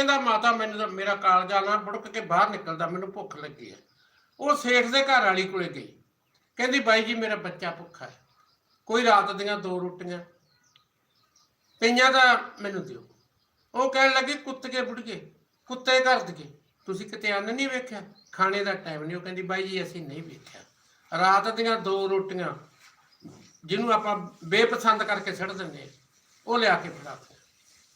ਕਹਿੰਦਾ, ਮਾਤਾ, ਮੈਨੂੰ ਤਾਂ, ਮੇਰਾ ਕਾਲਜਾ ਨਾ ਬੁੜਕ ਕੇ ਬਾਹਰ ਨਿਕਲਦਾ, ਮੈਨੂੰ ਭੁੱਖ ਲੱਗੀ ਹੈ। ਉਹ ਸੇਠ ਦੇ ਘਰ ਵਾਲੀ ਕੋਲੇ ਗਈ। ਕਹਿੰਦੀ, ਬਾਈ ਜੀ, ਮੇਰਾ ਬੱਚਾ ਭੁੱਖਾ ਹੈ। ਕੋਈ ਰਾਤ ਦੀਆਂ ਦੋ ਰੋਟੀਆਂ, ਪਈਆਂ ਦਾ ਮੈਨੂੰ ਦਿਓ। ਉਹ ਕਹਿਣ ਲੱਗੀ ਕੁੱਤੇ ਬੁੜਗੇ, ਕੁੱਤੇ ਘਰ ਦੇ ਤੁਸੀਂ ਕਿਤੇ ਅੰਨ ਨਹੀਂ ਵੇਖਿਆ? ਖਾਣੇ ਦਾ ਟਾਈਮ ਨਹੀਂ। ਉਹ ਕਹਿੰਦੀ, ਬਾਈ ਜੀ, ਅਸੀਂ ਨਹੀਂ ਵੇਖਿਆ। ਰਾਤ ਦੀਆਂ ਦੋ ਰੋਟੀਆਂ, ਜਿਹਨੂੰ ਆਪਾਂ ਬੇਪਸੰਦ ਕਰਕੇ ਛੱਡ ਦਿੰਦੇ ਉਹ ਲਿਆ ਕੇ ਫੜਾਤੀਆਂ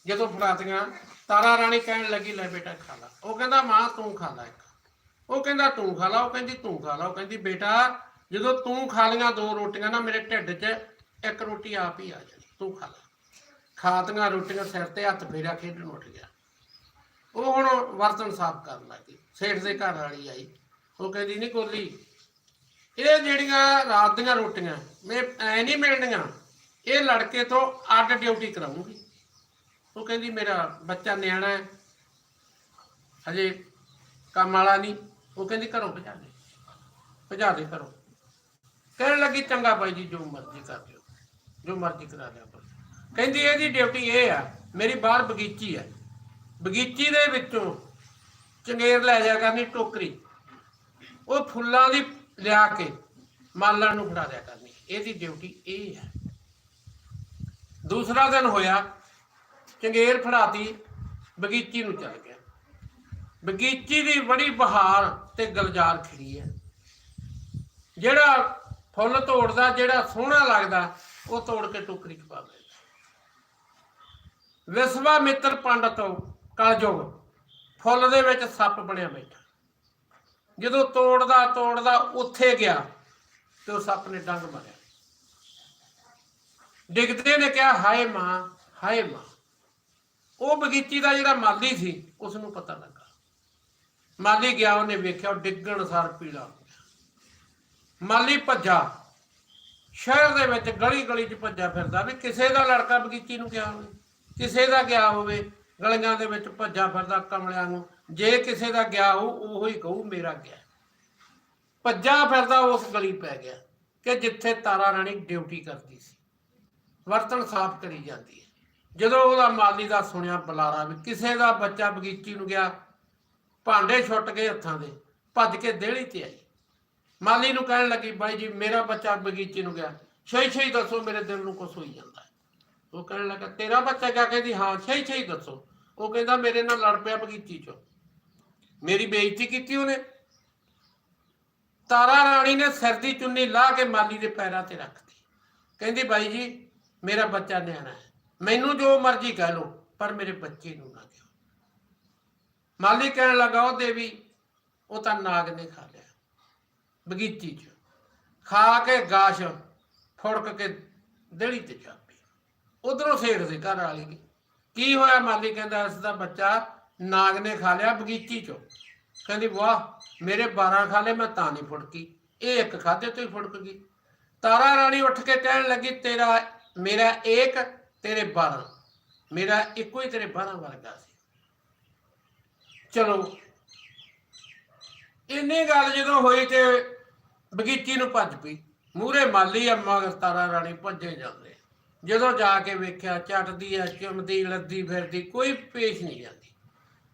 ਜਦੋਂ ਫੜਾਤੀਆਂ ਤਾਰਾ ਰਾਣੀ ਕਹਿਣ ਲੱਗੀ, ਲੈ ਬੇਟਾ ਖਾ ਲਾ। ਉਹ ਕਹਿੰਦਾ, ਮਾਂ, ਤੂੰ ਖਾ ਲੈ ਇੱਕ। ਉਹ ਕਹਿੰਦਾ, ਤੂੰ ਖਾ ਲਾ। ਉਹ ਕਹਿੰਦੀ, ਤੂੰ ਖਾ ਲਾ। ਉਹ ਕਹਿੰਦੀ, ਬੇਟਾ, ਜਦੋਂ ਤੂੰ ਖਾ ਲੀਆਂ ਦੋ ਰੋਟੀਆਂ ਨਾ, ਮੇਰੇ ਢਿੱਡ 'ਚ ਇੱਕ ਰੋਟੀ ਆਪ ਹੀ ਆ ਜਾਣੀ। ਤੂੰ ਖਾ ਲਾ। ਖਾਤੀਆਂ ਰੋਟੀਆਂ ਸਿਰ ਤੇ ਹੱਥ ਫੇਰਿਆ, ਖੇਡਣ ਉੱਠ ਗਿਆ। ਉਹ ਹੁਣ ਵਰਤਨ ਸਾਫ਼ ਕਰਨ ਲੱਗੀ। ਸੇਠ ਦੇ ਘਰ ਵਾਲੀ ਆਈ। ਉਹ ਕਹਿੰਦੀ, ਨਹੀਂ ਕੋਲੀ ਇਹ ਜਿਹੜੀਆਂ ਰਾਤ ਦੀਆਂ ਰੋਟੀਆਂ, ਮੈਂ ਐ ਨਹੀਂ ਮਿਲਣੀਆਂ। ਇਹ ਲੜਕੇ ਤੋਂ ਅੱਡ ਡਿਊਟੀ ਕਰਾਉਂਗੀ। ਉਹ ਕਹਿੰਦੀ ਮੇਰਾ ਬੱਚਾ ਨਿਆਣਾ ਹੈ। ਹਜੇ ਕੰਮ ਵਾਲਾ ਨਹੀਂ। ਉਹ ਕਹਿੰਦੀ ਘਰੋਂ ਭਜਾ ਦੇ। ਭਜਾ ਦੇ ਘਰੋਂ। ਕਹਿਣ ਲੱਗੀ, ਚੰਗਾ ਬਾਈ ਜੀ, ਜੋ ਮਰਜ਼ੀ ਕਰ ਦਿਓ। ਜੋ ਮਰਜ਼ੀ ਕਰਾ ਦਿਓ ਕਹਿੰਦੀ, ਇਹਦੀ ਡਿਊਟੀ ਇਹ ਆ, ਮੇਰੀ ਬਾਹਰ ਬਗੀਚੀ ਹੈ ਬਗੀਚੀ ਦੇ ਵਿੱਚੋਂ ਚੰਗੇਰ ਲੈ ਜਾ ਕਰਨੀ ਟੋਕਰੀ। ਉਹ ਫੁੱਲਾਂ ਦੀ ਲਿਆ ਕੇ ਮਾਲਾਂ ਨੂੰ ਫੜਾ ਦਿਆ ਕਰਨੀ। ਇਹਦੀ ਡਿਊਟੀ ਇਹ ਹੈ ਦੂਸਰਾ ਦਿਨ ਹੋਇਆ ਚੰਗੇਰ ਫੜਾਤੀ, ਬਗੀਚੀ ਨੂੰ ਚੱਲ ਗਿਆ। ਬਗੀਚੀ ਦੀ ਬੜੀ ਬਹਾਰ ਤੇ ਗਲਜਾਰ ਖਿੜੀ ਹੈ। ਜਿਹੜਾ ਫੁੱਲ ਤੋੜਦਾ, ਜਿਹੜਾ ਸੋਹਣਾ ਲੱਗਦਾ, ਉਹ ਤੋੜ ਕੇ ਟੋਕਰੀ 'ਚ ਪਾ ਦਿੰਦਾ। ਵਿਸਵਾ ਮਿੱਤਰ ਪੰਡਤ ਕਲਯੁਗ, ਫੁੱਲ ਦੇ ਵਿੱਚ ਸੱਪ ਬਣਿਆ ਬੈਠਾ। ਜਦੋਂ ਤੋੜਦਾ ਤੋੜਦਾ ਉੱਥੇ ਗਿਆ ਤੇ ਉਹ ਸੱਪ ਨੇ ਡੰਗ ਮਾਰਿਆ। ਡਿੱਗਦੇ ਨੇ ਕਿਹਾ, ਹਾਏ ਮਾਂ ਹਾਏ ਮਾਂ। ਉਹ ਬਗੀਚੀ ਦਾ ਜਿਹੜਾ ਮਾਲੀ ਸੀ ਉਸ ਨੂੰ ਪਤਾ ਲੱਗਾ। ਮਾਲੀ ਗਿਆ, ਉਹਨੇ ਵੇਖਿਆ ਉਹ ਡਿੱਗਣ ਸਾਰ ਪੀਲਾ ਹੋ ਗਿਆ। ਮਾਲੀ ਭੱਜਾ। ਸ਼ਹਿਰ ਦੇ ਵਿੱਚ ਗਲੀ ਗਲੀ 'ਚ ਭੱਜਾ ਫਿਰਦਾ ਵੀ ਕਿਸੇ ਦਾ ਲੜਕਾ ਬਗੀਚੀ ਨੂੰ ਗਿਆ ਹੋਵੇ, ਕਿਸੇ ਦਾ ਗਿਆ ਹੋਵੇ, ਗਲੀਆਂ ਦੇ ਵਿੱਚ ਭੱਜਾ ਫਿਰਦਾ ਕਮਲਿਆਂ ਨੂੰ। ਜੇ ਕਿਸੇ ਦਾ ਗਿਆ ਹੋ ਉਹੋ ਹੀ ਕਹੂ, ਮੇਰਾ ਗਿਆ। ਭੱਜਾ ਫਿਰਦਾ, ਉਸ ਗਲੀ ਪੈ ਗਿਆ ਕਿ ਜਿੱਥੇ ਤਾਰਾ ਰਾਣੀ ਡਿਊਟੀ ਕਰਦੀ ਸੀ। ਵਰਤਨ ਸਾਫ਼ ਕਰੀ ਜਾਂਦੀ ਹੈ। ਜਦੋਂ ਉਹਦਾ ਮਾਲੀ ਦਾ ਸੁਣਿਆ ਬੁਲਾਰਾ ਵੀ ਕਿਸੇ ਦਾ ਬੱਚਾ ਬਗੀਚੀ ਨੂੰ ਗਿਆ, ਭਾਂਡੇ ਛੁੱਟ ਗਏ ਹੱਥਾਂ ਦੇ, ਭੱਜ ਕੇ ਦੇਹਲੀ ਤੇ ਆਈ। ਮਾਲੀ ਨੂੰ ਕਹਿਣ ਲੱਗੀ, ਬਾਈ ਜੀ, ਮੇਰਾ ਬੱਚਾ ਬਗੀਚੀ ਨੂੰ ਗਿਆ। ਛੇ ਛੇ ਦੱਸੋ, ਮੇਰੇ ਦਿਲ ਨੂੰ ਕੁਛ ਹੋਈ ਜਾਂਦਾ ਉਹ ਕਹਿਣ ਲੱਗਾ, ਤੇਰਾ ਬੱਚਾ ਗਿਆ ਕਹਿੰਦੀ ਹਾਂ ਛੇ ਛੇ ਦੱਸੋ। ਉਹ ਕਹਿੰਦਾ, ਮੇਰੇ ਨਾਲ ਲੜ ਪਿਆ ਬਗੀਚੀ ਚੋਂ। ਮੇਰੀ ਬੇਇੱਜ਼ਤੀ ਕੀਤੀ ਉਹਨੇ। ਤਾਰਾ ਰਾਣੀ ਨੇ ਸਿਰ ਦੀ ਚੁੰਨੀ ਲਾ ਕੇ ਮਾਲੀ ਦੇ ਪੈਰਾਂ ਤੇ ਰੱਖਤੀ ਕਹਿੰਦੀ, ਬਾਈ ਜੀ, ਮੇਰਾ ਬੱਚਾ ਨਿਆਣਾ ਹੈ। ਮੈਨੂੰ ਜੋ ਮਰਜ਼ੀ ਕਹਿ ਲਓ, ਪਰ ਮੇਰੇ ਬੱਚੇ ਨੂੰ ਨਾ ਦਿਓ ਮਾਲੀ ਕਹਿਣ ਲੱਗਾ ਉਹ ਦੇਵੀ, ਉਹ ਤਾਂ ਨਾਗ ਨੇ ਖਾ ਲਿਆ, ਬਗੀਚੀ 'ਚ। ਖਾ ਕੇ ਗਾਸ਼ ਫੁੜਕ ਕੇ ਦੇੜੀ ਤੇ ਚਾਪੀ ਉਧਰੋਂ ਸੇਠ ਦੇ ਘਰ ਵਾਲੀ ਗਈ ਕੀ ਹੋਇਆ ਮਾਲੀ ਕਹਿੰਦਾ, ਇਸ ਦਾ ਬੱਚਾ ਨਾਗ ਨੇ ਖਾ ਲਿਆ ਬਗੀਚੀ 'ਚੋਂ। ਕਹਿੰਦੀ, ਵਾਹ, ਮੇਰੇ 12 ਖਾ ਲਏ, ਮੈਂ ਤਾਂ ਨਹੀਂ ਫੁੜਕੀ। ਇਹ ਇੱਕ ਖਾਦੇ ਤੋਂ ਹੀ ਫੁੜਕ ਗਈ। ਤਾਰਾ ਰਾਣੀ ਉੱਠ ਕੇ ਕਹਿਣ ਲੱਗੀ, ਤੇਰਾ, ਮੇਰਾ ਇੱਕ ਤੇਰੇ 12 ਮੇਰਾ ਇੱਕੋ ਹੀ ਤੇਰੇ 12 ਵਰਗਾ ਸੀ। ਚਲੋ। ਇੰਨੀ ਗੱਲ ਜਦੋਂ ਹੋਈ ਤੇ ਬਗੀਚੀ ਨੂੰ ਭੱਜ ਪਈ। ਮੂਰੇ ਮਾਲੀ ਅੰਮਾ ਤਾਰਾ ਰਾਣੀ ਭੱਜੇ ਜਾਂਦੇ। ਜਦੋਂ ਜਾ ਕੇ ਵੇਖਿਆ, ਚਟਦੀ ਆ, ਚੁੰਮਦੀ, ਲੱਦੀ, ਫਿਰਦੀ, ਕੋਈ ਪੇਸ਼ ਨਹੀਂ ਜਾਂਦੀ।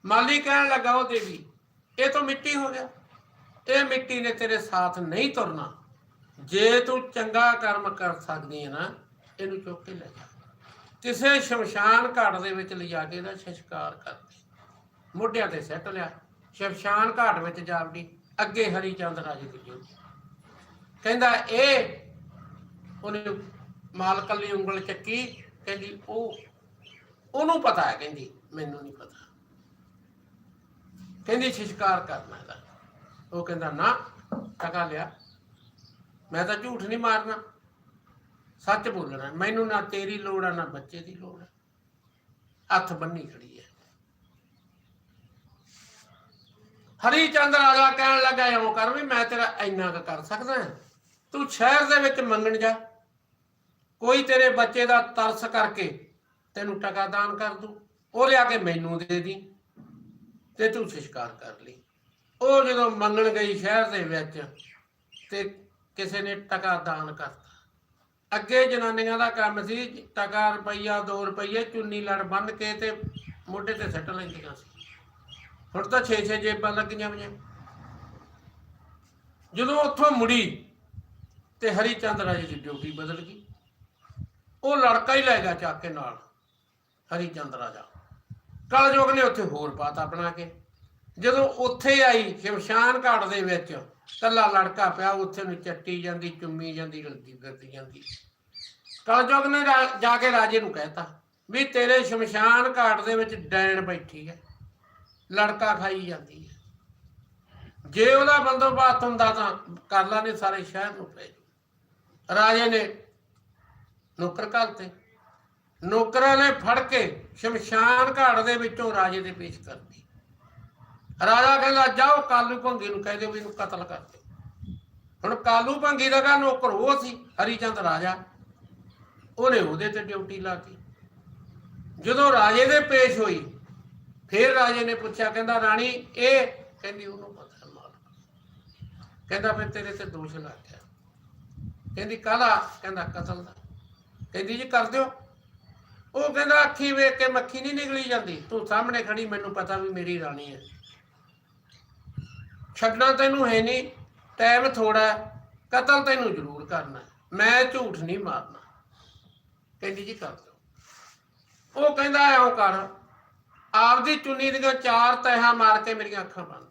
ਮਾਲੀ ਕਹਿਣ ਲੱਗਾ ਉਹ ਦੇਵੀ, ਇਹ ਤਾਂ ਮਿੱਟੀ ਹੋ ਗਿਆ। ਇਹ ਮਿੱਟੀ ਨੇ ਤੇਰੇ ਸਾਥ ਨਹੀਂ ਤੁਰਨਾ। ਜੇ ਤੂੰ ਚੰਗਾ ਕਰਮ ਕਰ ਸਕਦੀ ਹੈ ਨਾ, ਇਹਨੂੰ ਚੁੱਕ ਕੇ ਲੈ ਜਾ। ਕਿਸੇ ਸ਼ਮਸ਼ਾਨ ਘਾਟ ਦੇ ਵਿੱਚ ਲਿਜਾ ਕੇ ਇਹਦਾ ਸੰਸਕਾਰ ਕਰ ਦੇ ਮੋਢਿਆਂ ਤੇ ਸੱਟ ਲਿਆ। ਸ਼ਮਸ਼ਾਨ ਘਾਟ ਵਿੱਚ ਜਾ ਅੱਗੇ ਹਰੀ ਚੰਦ ਰਾਜੇ ਦੀ ਜੋਤੀ ਕਹਿੰਦਾ, ਇਹ। ਉਹਨੇ ਮਾਲ ਕੱਲੀ ਉਂਗਲ ਚੱਕੀ। ਕਹਿੰਦੀ, ਉਹ, ਉਹਨੂੰ ਪਤਾ ਹੈ। ਕਹਿੰਦੀ, ਮੈਨੂੰ ਨਹੀਂ ਪਤਾ। ਕਹਿੰਦੀ, ਸ਼ਿਸ਼ਕਾਰ ਕਰਨਾ ਇਹਦਾ ਉਹ ਕਹਿੰਦਾ, ਨਾ, ਟਕਾ ਲਿਆ। ਮੈਂ ਤਾਂ ਝੂਠ ਨਹੀਂ ਮਾਰਨਾ। ਸੱਚ ਬੋਲਣਾ, ਮੈਨੂੰ ਨਾ ਤੇਰੀ ਲੋੜ ਆ, ਨਾ ਬੱਚੇ ਦੀ ਲੋੜ ਆ। ਹੱਥ ਬੰਨੀ ਖੜੀ ਹੈ ਹਰੀ ਚੰਦ ਰਾਜਾ ਕਹਿਣ ਲੱਗਾ ਇਉਂ ਕਰ ਵੀ ਮੈਂ ਤੇਰਾ ਇੰਨਾ ਕੁ ਕਰ ਸਕਦਾ ਤੂੰ ਸ਼ਹਿਰ ਦੇ ਵਿੱਚ ਮੰਗਣ ਜਾ। ਕੋਈ ਤੇਰੇ ਬੱਚੇ ਦਾ ਤਰਸ ਕਰਕੇ ਤੈਨੂੰ ਟਕਾ ਦਾਨ ਕਰ ਦੂ। ਉਹ ਲਿਆ ਕੇ ਮੈਨੂੰ ਦੇ ਦੀ ਤੇ ਤੂੰ ਸਿਸ਼ਕਾਰ ਕਰ ਲਈ। ਉਹ ਜਦੋਂ ਮੰਗਣ ਗਈ ਸ਼ਹਿਰ ਦੇ ਵਿੱਚ ਤੇ ਕਿਸੇ ਨੇ ਟਕਾ ਦਾਨ ਕਰਤਾ। ਅੱਗੇ ਜਨਾਨੀਆਂ ਦਾ ਕੰਮ ਸੀ, ਟਕਾ ਰੁਪਈਆ 2 ਰੁਪਈਏ, ਚੁੰਨੀ ਲੜ ਬੰਨ ਕੇ ਤੇ ਮੋਢੇ ਤੇ ਸੱਟ ਲੈਂਦੀਆਂ ਸੀ। ਹੁਣ ਤਾਂ 6-6 ਜੇਬਾਂ ਲੱਗੀਆਂ ਹੋਈਆਂ। ਜਦੋਂ ਉੱਥੋਂ ਮੁੜੀ ਤੇ ਹਰੀ ਚੰਦ ਰਾਜੇ ਦੀ ਡਿਊਟੀ ਬਦਲ ਗਈ। ਉਹ ਲੜਕਾ ਹੀ ਲੈ ਗਿਆ ਚੱਕ ਕੇ ਨਾਲ ਹਰੀ ਚੰਦ ਰਾਜਾ। ਕਲਯੁਗ ਨੇ ਉੱਥੇ ਹੋਰ ਪਾਤਾ ਬਣਾ ਕੇ। ਜਦੋਂ ਉੱਥੇ ਆਈ ਸ਼ਮਸ਼ਾਨ ਘਾਟ ਦੇ ਵਿੱਚ ਕੱਲਾ ਲੜਕਾ ਪਿਆ, ਉੱਥੇ ਨੂੰ ਚੱਟੀ ਜਾਂਦੀ, ਚੁੰਮੀ ਜਾਂਦੀ, ਰਲਦੀ ਫਿਰਦੀ ਜਾਂਦੀ। ਕਲਯੁਗ ਨੇ ਰਾ- ਜਾ ਕੇ ਰਾਜੇ ਨੂੰ ਕਹਿਤਾ ਵੀ ਤੇਰੇ ਸ਼ਮਸ਼ਾਨ ਘਾਟ ਦੇ ਵਿੱਚ ਡੈਣ ਬੈਠੀ ਹੈ, ਲੜਕਾ ਖਾਈ ਜਾਂਦੀ ਹੈ। ਜੇ ਉਹਦਾ ਬੰਦੋਬਸਤ ਹੁੰਦਾ ਤਾਂ ਕਰਲਾ ਨੇ ਸਾਰੇ ਸ਼ਹਿਰ ਨੂੰ ਪੈ ਰਾਜੇ ਨੇ ਨੌਕਰ ਘਾਲਤੇ ਨੌਕਰਾਂ ਨੇ ਫੜ ਕੇ ਸ਼ਮਸ਼ਾਨ ਘਾਟ ਦੇ ਵਿੱਚੋਂ ਰਾਜੇ ਦੇ ਪੇਸ਼ ਕਰਤੀ ਰਾਜਾ ਕਹਿੰਦਾ, ਜਾਓ ਕਾਲੂ ਭੰਗੀ ਨੂੰ ਕਹਿ ਦਿਓ ਵੀ ਇਹਨੂੰ ਕਤਲ ਕਰ ਦਿਓ। ਹੁਣ ਕਾਲੂ ਭੰਗੀ ਦਾ ਕਾ ਨੌਕਰ ਉਹ ਸੀ, ਹਰੀਚੰਦ ਰਾਜਾ। ਉਹਨੇ ਉਹਦੇ ਤੇ ਡਿਊਟੀ ਲਾਤੀ ਜਦੋਂ ਰਾਜੇ ਦੇ ਪੇਸ਼ ਹੋਈ, ਫਿਰ ਰਾਜੇ ਨੇ ਪੁੱਛਿਆ, ਕਹਿੰਦਾ, ਰਾਣੀ, ਇਹ ਕਹਿੰਦੀ, ਉਹਨੂੰ ਪਤਾ ਮਾਲਕ। ਕਹਿੰਦਾ, ਫਿਰ ਤੇਰੇ ਤੇ ਦੋਸ਼ ਲੱਗ ਗਿਆ। ਕਹਿੰਦੀ, ਕਾਹਦਾ? ਕਹਿੰਦਾ, ਕਤਲ ਦਾ। ਕਹਿੰਦੀ, ਜੀ, ਕਰ ਦਿਓ। ਉਹ ਕਹਿੰਦਾ, ਅੱਖੀ ਵੇਖ ਕੇ ਮੱਖੀ ਨਹੀਂ ਨਿਕਲੀ ਜਾਂਦੀ। ਤੂੰ ਸਾਹਮਣੇ ਖੜੀ ਮੈਨੂੰ ਪਤਾ ਵੀ ਮੇਰੀ ਰਾਣੀ ਹੈ। ਛੱਡਣਾ ਤੈਨੂੰ ਹੈ ਨਹੀਂ ਟਾਈਮ ਥੋੜਾ ਕਤਲ ਤੈਨੂੰ ਜ਼ਰੂਰ ਕਰਨਾ ਮੈਂ ਝੂਠ ਨਹੀਂ ਮਾਰਨਾ। ਕਹਿੰਦੀ ਜੀ ਕਰ ਦਿਓ। ਉਹ ਕਹਿੰਦਾ ਐਂ ਕਰ, ਆਪਦੀ ਚੁੰਨੀ ਦੀਆਂ ਚਾਰ ਤਹਾਂ ਮਾਰ ਕੇ ਮੇਰੀਆਂ ਅੱਖਾਂ ਬੰਦ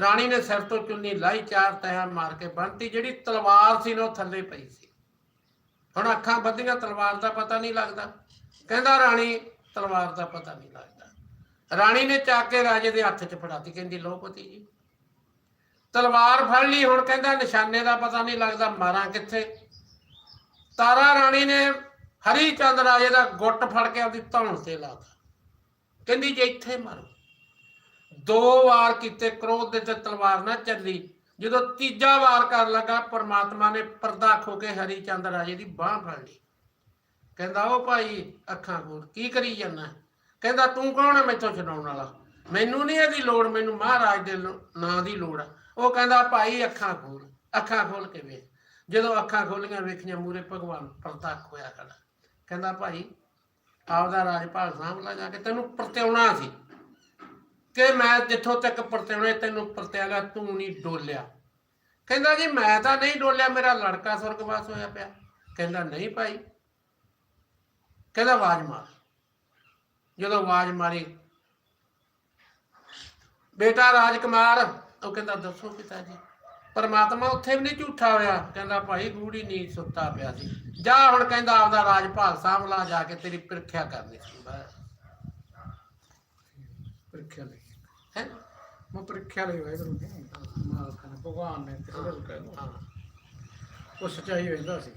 ਰਾਣੀ ਨੇ ਸਿਰ ਤੋਂ ਚੁੰਨੀ ਲਾਈ, ਚਾਰ ਤਹਾਂ ਮਾਰ ਕੇ ਬੰਨਤੀ ਜਿਹੜੀ ਤਲਵਾਰ ਸੀ ਨਾ ਉਹ ਥੱਲੇ ਪਈ ਸੀ। ਹੁਣ ਅੱਖਾਂ ਬੱਧੀਆਂ ਤਲਵਾਰ ਦਾ ਪਤਾ ਨਹੀਂ ਲੱਗਦਾ। ਕਹਿੰਦਾ ਰਾਣੀ, ਤਲਵਾਰ ਦਾ ਪਤਾ ਨਹੀਂ ਲੱਗਦਾ। ਰਾਣੀ ਨੇ ਚੱਕ ਕੇ ਰਾਜੇ ਦੇ ਹੱਥ 'ਚ ਫੜਾਤੀ, ਕਹਿੰਦੀ ਲੋ ਪਤੀ ਜੀ, ਤਲਵਾਰ ਫੜ ਲਈ। ਹੁਣ ਕਹਿੰਦਾ, ਨਿਸ਼ਾਨੇ ਦਾ ਪਤਾ ਨਹੀਂ ਲੱਗਦਾ, ਮਾਰਾਂ ਕਿੱਥੇ? ਤਾਰਾ ਰਾਣੀ ਨੇ ਹਰੀ ਚੰਦ ਰਾਜੇ ਦਾ ਗੁੱਟ ਫੜ ਕੇ ਆਪਦੀ ਧੌਣ ਤੇ ਲਾਤਾ ਕਹਿੰਦੀ, ਜੇ ਇੱਥੇ ਮਰੋ। ਦੋ ਵਾਰ ਕੀਤੇ ਕ੍ਰੋਧ ਦੇ ਤੇ ਤਲਵਾਰ ਨਾ ਚੱਲੀ। ਜਦੋਂ ਤੀਜਾ ਵਾਰ ਕਰਨ ਲੱਗਾ, ਪਰਮਾਤਮਾ ਨੇ ਪਰਦਾ ਖੋ ਕੇ ਹਰੀ ਚੰਦ ਰਾਜੇ ਦੀ ਬਾਹ ਫੜ ਲਈ। ਕਹਿੰਦਾ, ਉਹ ਭਾਈ ਅੱਖਾਂ ਖੋਲ, ਕੀ ਕਰੀ ਜਾਂਦਾ ਕਹਿੰਦਾ ਤੂੰ ਕੌਣ ਹੈ ਮੈਥੋਂ ਛਡਾਉਣ ਵਾਲਾ? ਮੈਨੂੰ ਨਹੀਂ ਇਹਦੀ ਲੋੜ, ਮੈਨੂੰ ਮਹਾਰਾਜ ਦੇ ਨਾਂ ਦੀ ਲੋੜ ਆ। ਉਹ ਕਹਿੰਦਾ ਭਾਈ ਅੱਖਾਂ ਖੋਲ ਅੱਖਾਂ ਖੋਲ ਕੇ ਵੇਖ। ਜਦੋਂ ਅੱਖਾਂ ਖੋਲੀਆਂ, ਵੇਖੀਆਂ ਮੂਰੇ ਭਗਵਾਨ ਪ੍ਰਤੱਖ ਹੋਇਆ ਖੜਾ। ਕਹਿੰਦਾ ਭਾਈ, ਆਪਦਾ ਰਾਜਪਾਲ ਸਾਂਭ ਲਾ ਜਾ ਕੇ, ਤੈਨੂੰ ਪਰਤਿਆਉਣਾ ਸੀ। ਕਿ ਮੈਂ ਜਿੱਥੋਂ ਤੱਕ ਪਰਤਿਆਉਣੇ, ਤੈਨੂੰ ਪਰਤਿਆਗਾ ਤੂੰ ਨਹੀਂ ਡੋਲਿਆ। ਕਹਿੰਦਾ ਜੀ, ਮੈਂ ਤਾਂ ਨਹੀਂ ਡੋਲਿਆ, ਮੇਰਾ ਲੜਕਾ ਸੁਰਗਵਾਸ ਹੋਇਆ ਪਿਆ। ਕਹਿੰਦਾ, ਨਹੀਂ ਭਾਈ। ਕਹਿੰਦਾ, ਆਵਾਜ਼ ਮਾਰ। ਜਦੋਂ ਆਵਾਜ਼ ਮਾਰੀ ਬੇਟਾ ਰਾਜਕੁਮਾਰ। ਉਹ ਕਹਿੰਦਾ ਦੱਸੋ ਪਿਤਾ ਜੀ ਪਰਮਾਤਮਾ ਉੱਥੇ ਵੀ ਨਹੀਂ ਝੂਠਾ ਹੋਇਆ? ਕਹਿੰਦਾ ਭਾਈ ਗੂੜੀ ਨੀਂਦ ਸੁੱਤਾ ਪਿਆ ਸੀ। ਜਾ ਹੁਣ ਕਹਿੰਦਾ ਆਪਦਾ ਰਾਜਪਾਲ ਸਾਂਭ ਲਾ ਜਾ ਕੇ ਤੇਰੀ ਪ੍ਰੀਖਿਆ ਕਰਨੀ ਸੀ। ਪ੍ਰੀਖਿਆ ਲਈ। ਹੈ? ਮੈਂ ਪ੍ਰੀਖਿਆ ਲਈ ਵਾਹਿਗੁਰੂ ਨੇ ਮਾਲਕ ਨੇ ਭਗਵਾਨ ਨੇ ਦੋ ਹਾਂ। ਉਹ ਸੱਚਾਈ ਵੇਂਦਾ ਸੀ।